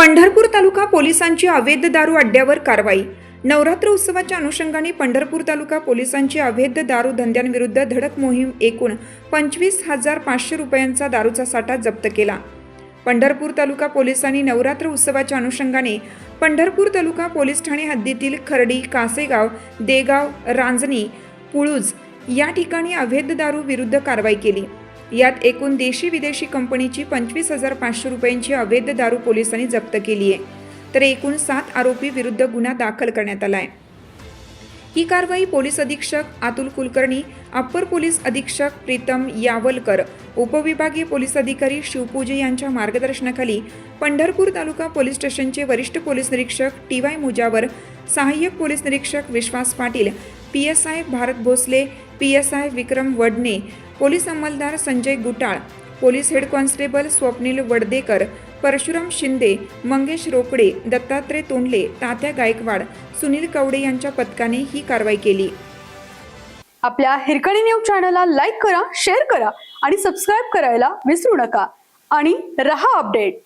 पंढरपूर तालुका पोलिसांची अवैध दारू अड्ड्यावर कारवाई. नवरात्र उत्सवाच्या अनुषंगाने पंढरपूर तालुका पोलिसांची अवैध दारू धंद्यांविरुद्ध धडक मोहीम एकूण पंचवीस हजार पाचशे रुपयांचा दारूचा साठा जप्त केला. पंढरपूर तालुका पोलिसांनी नवरात्र उत्सवाच्या अनुषंगाने पंढरपूर तालुका पोलीस ठाणे हद्दीतील खर्डी कासेगाव देगाव रांजणी पुळूज या ठिकाणी अवैध दारू विरुद्ध कारवाई केली. यात एकूण देशी विदेशी कंपनीची पंचवीस हजार पाचशे रुपयांची अवैध दारू पोलिसांनी जप्त केली आहे. तर एकूण सात आरोपी विरुद्ध गुन्हा दाखल करण्यात आला आहे. ही कारवाई पोलीस अधीक्षक अतुल कुलकर्णी अप्पर पोलीस अधीक्षक प्रीतम यावलकर उपविभागीय पोलीस अधिकारी शिवपूजे यांच्या मार्गदर्शनाखाली पंढरपूर तालुका पोलीस स्टेशनचे वरिष्ठ पोलीस निरीक्षक टी वाय मुजावर सहाय्यक पोलीस निरीक्षक Vishwas Patil P S I Bharat Bhosale P S I Vikram Wadne police अंमलदार Sanjay Gutal police head constable Swapnil Wadadekar Parshuram Shinde Mangesh Rokade Dattatray Tondale Tatya Gaikwad Sunil Kawade यांच्या पथकाने ही कारवाई केली. आपल्या Hirkani news चॅनलला like करा share करा आणि सबस्क्राईब करायला विसरू नका. आणि रहा अपडेट.